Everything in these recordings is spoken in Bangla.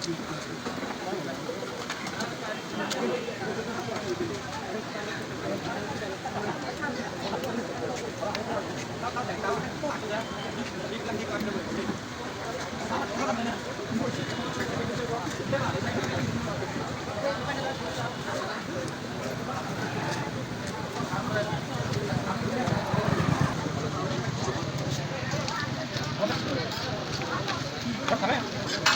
Come on.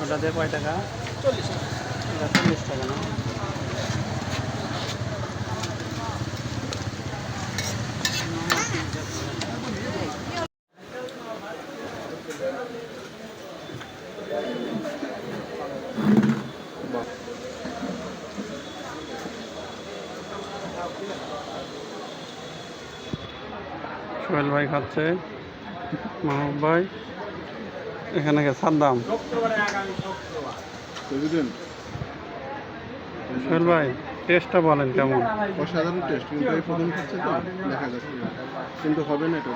ওটা দিয়ে কয় টাকা? চল্লিশ এটা চল্লিশ টাকা না? সোহেল ভাই খাচ্ছে, মাহবুব ভাই। এখানে কে সাদ্দাম। সোহেল ভাই, টেস্টটা বলেন কেমন? অসাধারণ টেস্ট, কিন্তু এই প্রথম খাচ্ছে তো, দেখা যাচ্ছে। কিন্তু হবে না এটা।